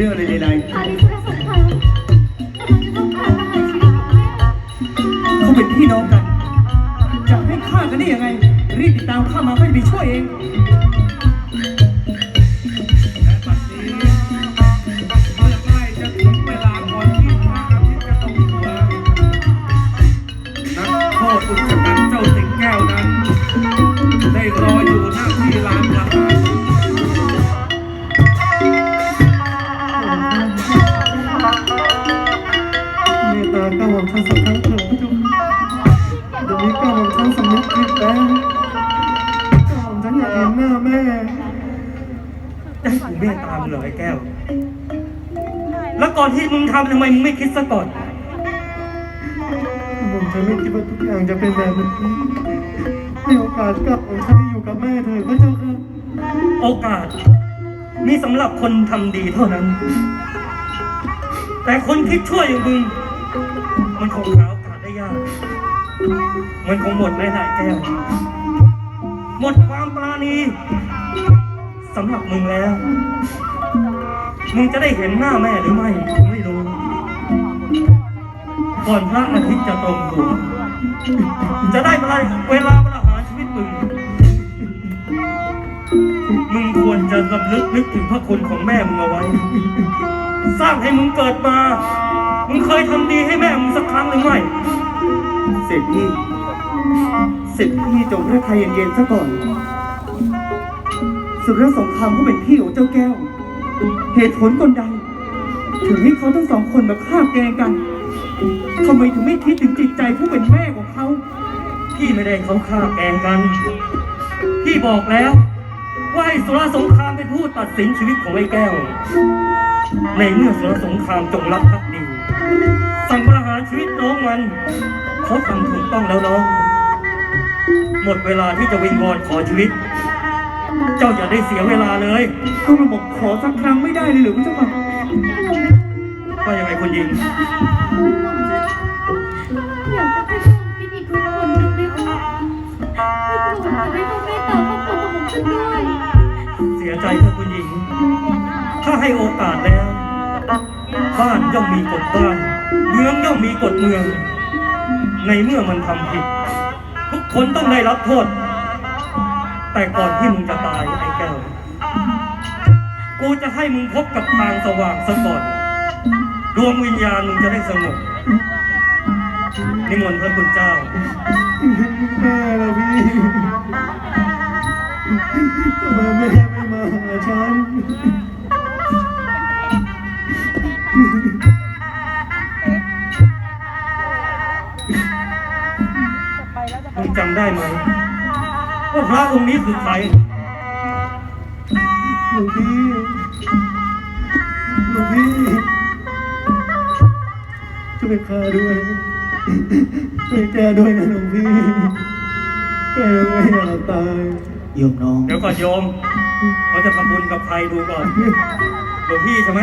เรื่องอะไรใดตอนนี้สุรสงครามกำลังจะต้องการประหารชีวิตของแม่ๆเขาเป็นพี่น้องกัน จะให้ฆ่ากันได้ยังไง รีบติดตามข้ามาก็จะไปช่วยเอง อนที่มึงทำทำไมมึงไม่คิดซะก่อน ผมจะไม่คิดว่าทุกอย่างจะเป็นแบบนี้ให้โอกาสก้าวของท่านได้อยู่กับแม่เถิดพระเจ้าค่ะโอกาส มีสำหรับคนทำดีเท่านั้น แต่คนคิดชั่วอย่างมึง มันคงหาโอกาสได้ยาก มันคงหมดไม่ได้แก้ว หมดความปราณีสำหรับมึงแล้ว มึงจะได้เห็นหน้าแม่หรือไม่กูไม่รู้ ก่อนพระอาทิตย์จะตรงหัวจะได้เวลาเวลาประหารชีวิตมึง มึงควรจะรำลึกนึกถึงพระคุณของแม่มึงเอาไว้ สร้างให้มึงเกิดมา มึงเคยทำดีให้แม่มึงสักครั้งหรือไม่ เสร็จพี่ เสร็จพี่จงพระทัยเย็นๆซะก่อน สุรสงครามก็เป็นพี่ของเจ้าแก้ว เหตุผลกลใด ถึงให้เขาทั้งสองคนมาฆ่าแกล้งกันทำไมถึงไม่คิดถึงจิตใจผู้เป็นแม่ของเขา พี่ไม่ได้เขาฆ่าแกล้งกัน พี่บอกแล้ว ว่าให้สุรสงครามเป็นผู้ตัดสินชีวิตของไอ้แก้ว ในเมื่อสุรสงครามจงรักภักดี สั่งประหารชีวิตน้องมัน เขาทำถูกต้องแล้วน้อง หมดเวลาที่จะวิงวอนขอชีวิต เจ้าอย่าได้เสียเวลาเลยก็มาบอกขอสักครั้งไม่ได้เลยหรือพระเจ้าค่ะว่ายังไงคุณหญิง อยากจะให้ผมคิดอีกคนคนหนึ่งไหมคะที่โปรดจะได้ต้องเมตตาครอบครัวของผมฉันด้วยเสียใจเถอะคุณหญิง ถ้าให้โอกาสแล้ว บ้านย่อมมีกฎบ้าน เมืองย่อมมีกฎเมือง ในเมื่อมันทำผิด ทุกคนต้องได้รับโทษ แต่ก่อนที่มึงจะตายไอ้แก้ว กูจะให้มึงพบกับทางสว่างซะก่อนดวงวิญญาณมึงจะได้สงบนิมนต์พระคุณเจ้า แม่ละพี่ทำไมแม่ไม่มาหาฉัน มึงจำได้ไหม ว่าพระองค์นี้คือใครหลวงพี่หลวงพี่ช่วยข้าด้วยช่วยแกด้วยนะหลวงพี่แกยังไม่อยากตายโยมน้อง เดี๋ยวก่อนโยมเขาจะทำบุญกับใครดูก่อนหลวงพี่ใช่ไหม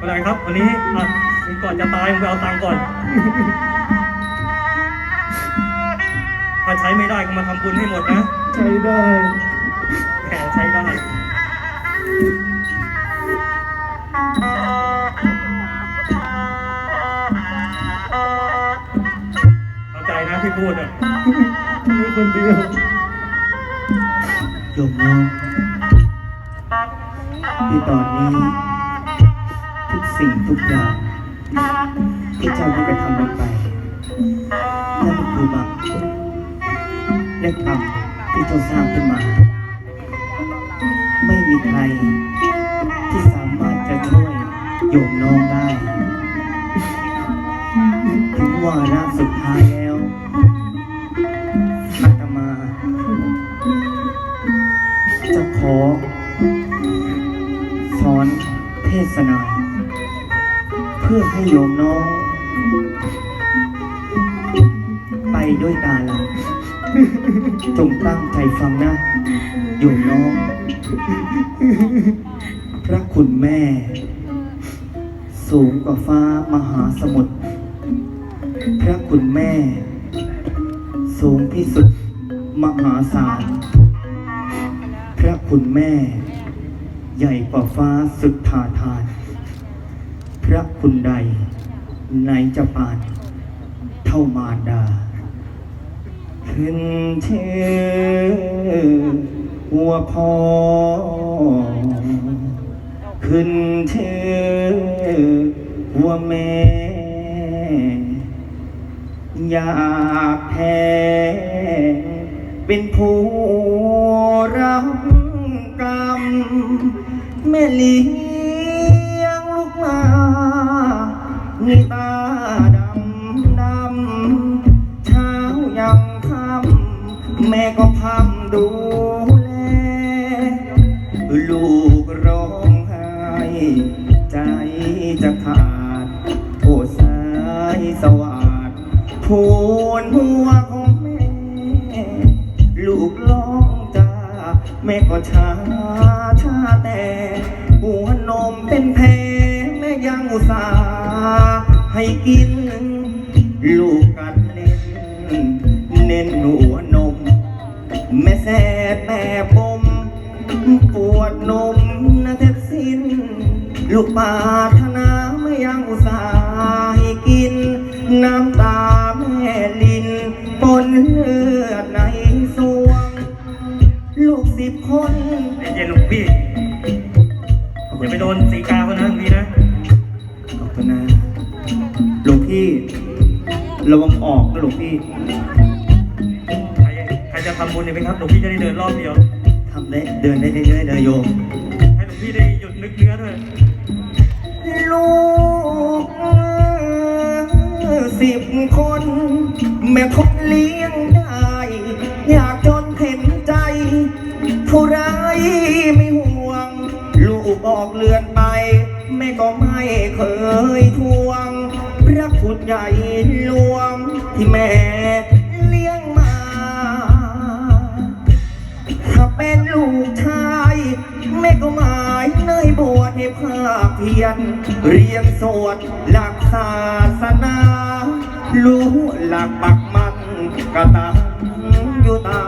อะไรครับวันนี้อะมึงก่อนจะตายมึงไปเอาตังค์ก่อน ถ้าใช้ไม่ได้ก็มาทำบุญให้หมดนะ ใช้ได้แหมใช้ได้ เข้าใจนะที่พูดอะ มีคนเดียวโยมน้องที่ตอนนี้ ทุกสิ่งทุกอย่างที่เจ้าได้กระทำลงไปนั่นก็คือบาป และกรรมที่เจ้าสร้างขึ้นมา ไม่มีใครที่สามารถจะช่วยโยมน้องได้ถึงวาระสุดท้ายแล้วอาตมา จะขอ สอนเทศนา เพื่อให้โยมน้อง จงตั้งใจฟังนะโยมน้อง พระคุณแม่ สูงกว่าฟ้ามหาสมุทรพระคุณแม่ สูงที่สุดมหาศาลพระคุณแม่ ใหญ่กว่าฟ้าสุดทาทาน พระคุณใด ไหนจะปาน เท่ามารดา ขึ้นชื่อหัวพ่อขึ้นชื่อหัวแม่ อยากแพ้เป็นผู้รับกรรม แม่เลี้ยงลูกมานี่ตาด ก็พำดูแล ลูกร้องไห้ใจจะขาด โอ้สายสวัสดพูนหัวของแม่ ลูกร้องจ้าแม่ก็ช้า แม่แสบแม่ปมปวดนมนะแทบสิ้น ลูกปารถนาไม่ยังอุตส่าห์ให้กิน น้ำตาแม่ลินปนเลือดในสวง ลูกสิบคนเย็นๆลวงพี่อย่าไปโดนสีกาคนนั้นพี่นะขอบคุณนะหลวงพี่ ระวังออกนะหลวงพี่ ทำบุญเนี่ยไหมครับหลวงพี่จะได้เดินรอบเดียว ทำได้เดินได้เรื่อยๆนะโยม ให้หลวงพี่ได้หยุดนึกเนื้อด้วยลูกสิบคน แม่ทนเลี้ยงได้ อยากจนเข็นใจผู้ร้ายไม่ห่วง ลูกออกเรือนไป แม่ก็ไม่เคยทวง พระคุณใหญ่หลวงที่แม่ เรียนสวดหลักศาสนา รู้หลักปักมันกะตังอยู่ตา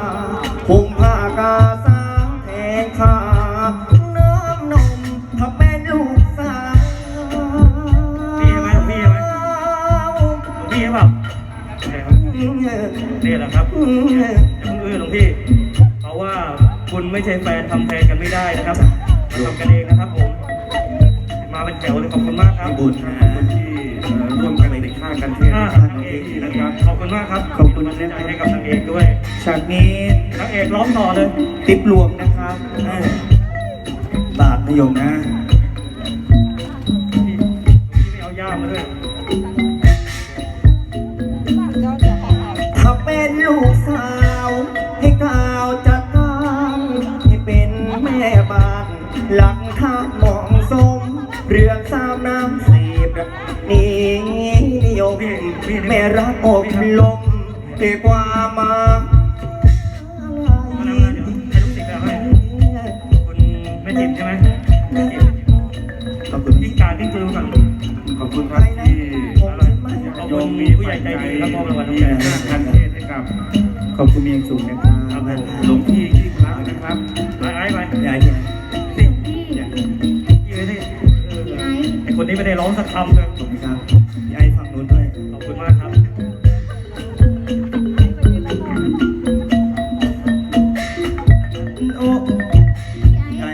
หุมผ้ากาสาแทนขาน้ำนมถ้าเป็นลูกสาวพี่ใช่ไหมหลวงพี่ใช่ไหมหลวงพี่ใช่เปล่าใช่ครับนี่แหละครับอย่าเพิ่งอื้อหลวงพี่ เพราะว่าคุณไม่ใช่แฟนทำแทนกันไม่ได้นะครับมาทำกันเองนะครับผ มมาเป็นแถวเลยขอบคุณมากครับบุญนะที่เอ่อร่วมกันในค่ากันเทศอ่านะครับนางเอกนะครับขอบคุณมากครับขอบคุณนะนะใจให้กับนางเอกด้วยฉากนี้นางเอกร้องต่อเลยติปรวมนะครับเออบาทนิยมนะพี่พี่ไม่เอาย่ามมาด้วยถ้าเป็นลูกสาว เรือนสามน้ำสีบนี้นิยมแม่รักอบลมดีกว่ามามาแล้วมาเดี๋ยวให้ลูกศิษย์เอาให้คุณแม่จิ๋มใช่ไหมขอบคุณยิ่การยิ่คือขอบคุณครับที่ขอบคุณผู้ใหญ่ใจดีครับมอบรางวัลน้ำใจค่ากันเทศให้กับขอบคุณเมียงสูงนะครับครับผมหลวงพี่ยิ่งรักนะครับไปไอ้ไป ไม่ได้ร้องสักคำเลยขอบคุณครับยายฝั่งนู้นด้วยขอบคุณมากครับโอ้พี่ไอ้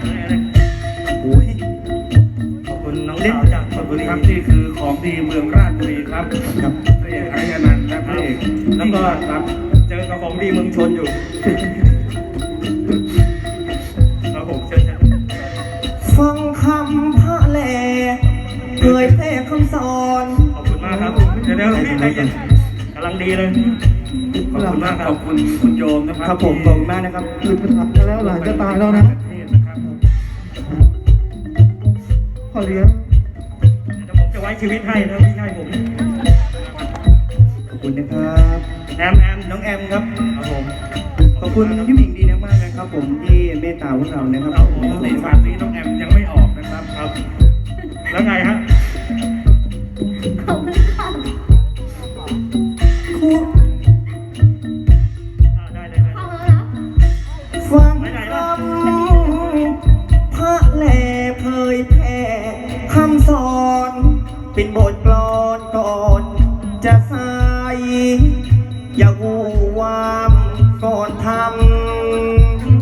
พี่ไอ้โอ้ยขอบคุณน้องสาวจากขชอบลคุบุรีครับบนี่คือของดีเมืองราชบุรีครับครับพระเอกอริยนันท์และพระเอกแล้วก็ครับเจอกับของดีเมืองชนอยู่ เผยแพร่คำสอนขอบคุณมากครับ เดี๋ยวเดี๋ยวพี่ใจเย็นกำลังดีเลย ขอบคุณมากคขรับอบคุณคุณโยมนะครับครับผมขอบคุณมากนะครับหลุดไปทับกันแล้วหลานจะตายแล้วนะเทศนะครับพ่อเลี้ยงเดี๋ยวผมจะไว้ชีวิตให้นะพี่ให้ผม ขอบคุณนะครับแอมแอมน้องแอมครับครับผมขอบคุณพี่หมิงดีนะมากนะครับ ผมที่เมตตาพวกเรานะครับครับผมในชาตินี้น้องแอมยังไม่ออกนะครับครับ แล้วไงฮะ จะใสอย่าวูวามก่อนทำ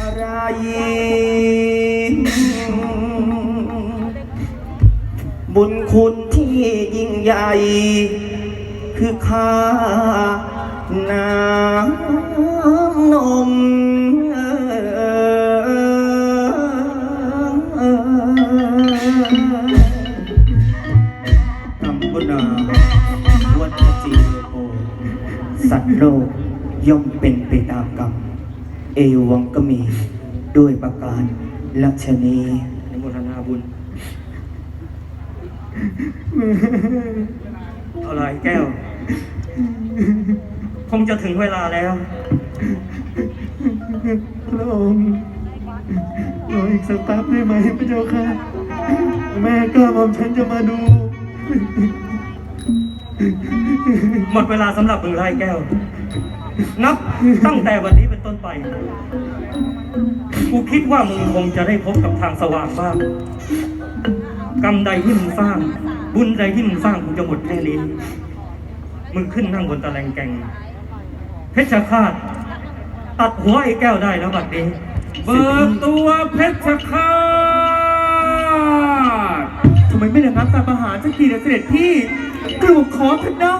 อะไร บุญคุณที่ยิ่งใหญ่ คือค่าน้ำนม กัมพุนาวัฏจีโอสัตว์โลกย่อมเป็นไปตามกรรม เอวังก็มีด้วยประการลักษณีอนุโมทนาบุญเอาไรแก้ว คงจะถึงเวลาแล้วพระองค์รออีกสักแป๊บได้ไหมพระเจ้าค่ะ แม่ก็หม่อมฉันจะมาดู หมดเวลาสำหรับมึงไล่แก้ว นับตั้งแต่วันนี้เป็นต้นไป กูคิดว่ามึงคงจะได้พบกับทางสว่างบ้าง กรรมใดที่มึงสร้าง บุญใดที่มึงสร้างกูจะหมดแค่นี้ มึงขึ้นนั่งบนตะแลงแกง เพชรฆาตตัดหัวไอ้แก้วได้แล้วบัดนี้ เบิกตัวเพชรฆาต ไมไม่ระงับการประหารสักทีนะเสด็จพี่กระหม่อมขอเถอะนะ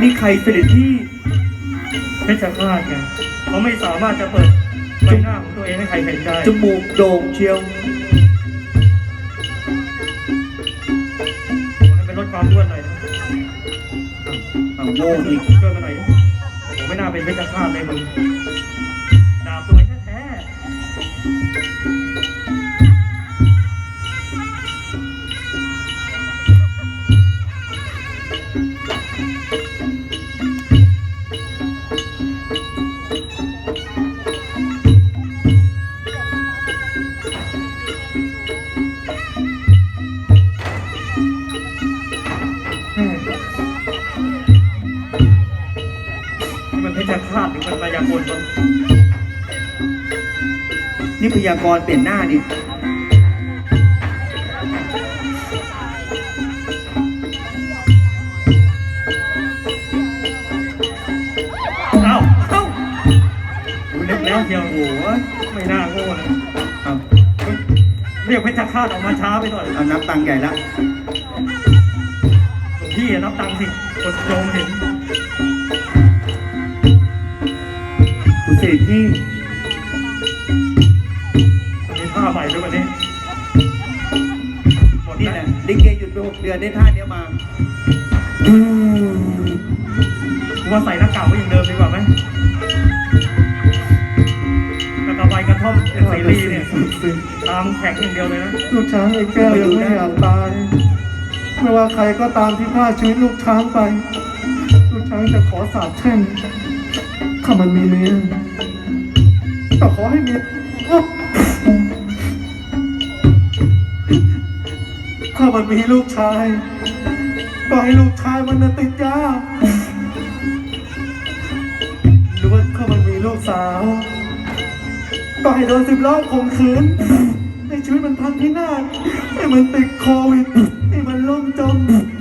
นี่ใครเสด็จพี่เพชรฆาตไงเขาไม่สามารถจะเปิดใบหน้าของตัวเองให้ใครเห็นได้จมูกโด่งเชียวให้เป็นลดความอ้วนหน่อยนะเอาโง่อีกช่วยมาหน่อยโอ้ไม่น่าเป็นเพชรฆาตเลยมึงดาบตัวแท้ๆแม่นี่มันเพชรฆาตหรือมันมายากลวะ นี่พยากรณ์เปลี่ยนหน้าดิเอ้าเอ้ากูนึกแล้วเชียวโอ้โหไม่น่าโง่นะเอาเรียกเพชรฆาตออกมาช้าไปหน่อยเอานับตังค์ใหญ่ละหลวงพี่อะนับตังค์สิคนโยมเห็น คุณเสด็จพี่ เกหยุดไปหกเดือนได้ท่าเนี้ยมากูว่าใส่หน้ากากไว้อย่างเดิมดีกว่าไหมกระตะไบกระท่อมเป็นซีรีส์เนี่ย ตามแข็งอย่างเดียวเลยนะ ลูกช้างไอ้แก้วยังไม่อยากตาย ไม่ว่าใครก็ตามที่ฆ่าชีวิตลูกช้างไป ลูกช้างจะขอสาบแช่งข้ามันมีเมียแต่ขอให้เมียามันมีลูกชาย ก็ให้ลูกชายมันน่ะติดยาหรือว่าข้ามันมีลูกสาว ก็ให้โดนสิบล้อข่มขืนให้ชีวิตมันพังที่หน้าศให้มันติดโควิดให้มันล่มจม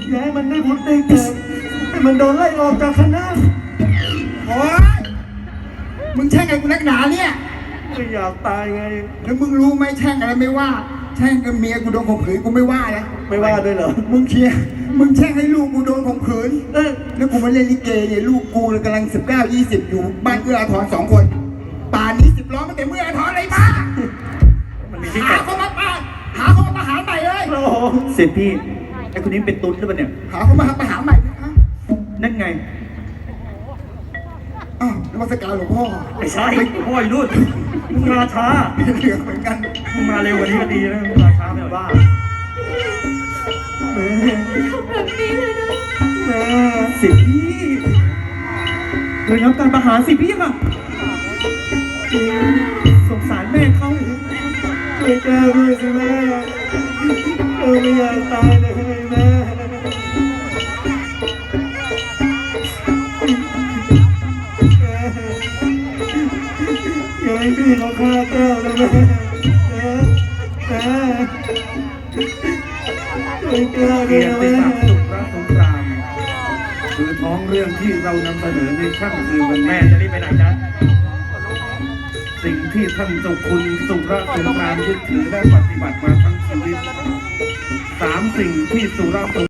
อย่าให้มันได้พุดได้เกิดให้มันโดนไล่ออกจากคณะโอ๊ยมึงแช่งไอ้กูนักหนาเนี่ย ไม่อยากตายไง แล้วมึงรู้ไหมแช่งอะไรไม่ว่า แช่งกับเมียกูโดนข่มขืนกูไม่ว่านะไม่ว่าด้วยเหรอ มึงเคลียร์มึงแช่งให้ลูกกูโดนข่มขืนเออแล้วกูมาเล่นลิเกเนี่ยลูกกูเนี่ยกำลังสิบเก้ายี่สิบอยู่บ้านเอื้ออาทรสองคนป่านนี้สิบล้อมันเต็มเอื้ออาทรเลยมามันมีที่หาแตกเขามาป่าหาเขามาประหารใหม่เลยโอ้โหเสร็จพี่ไอ้คนนี้เป็นตุ๊ดหรือเปล่าเนี่ยหาเขามาประหารใหม่ดิฮะนั่นไง อ้าวนมัสการหลวงพ่อไม่ใช่พ่อยรุ่นมึงมาช้าเหลืองเหมือนกันมึงมาเร็วกว่านี้ก็ดีนะมึงมาช้าไม่เอาบ้าแม่แบบนี้เลยนะแม่สิพี่เลยรับการประหารสิพี่ค่ะสงสารแม่เขาช่วยแก้วด้วยสิแม่เออไม่อยากตายเลย เรื่องที่เรานำเสนอในค่ำคืนวันแม่แม่จะรีบไปไหนจ๊ะสิ่งที่ท่านเจ้าคุณสุรสงครามยึดถือและปฏิบัติมาทั้งชีวิตสามสิ่งที่สุรสง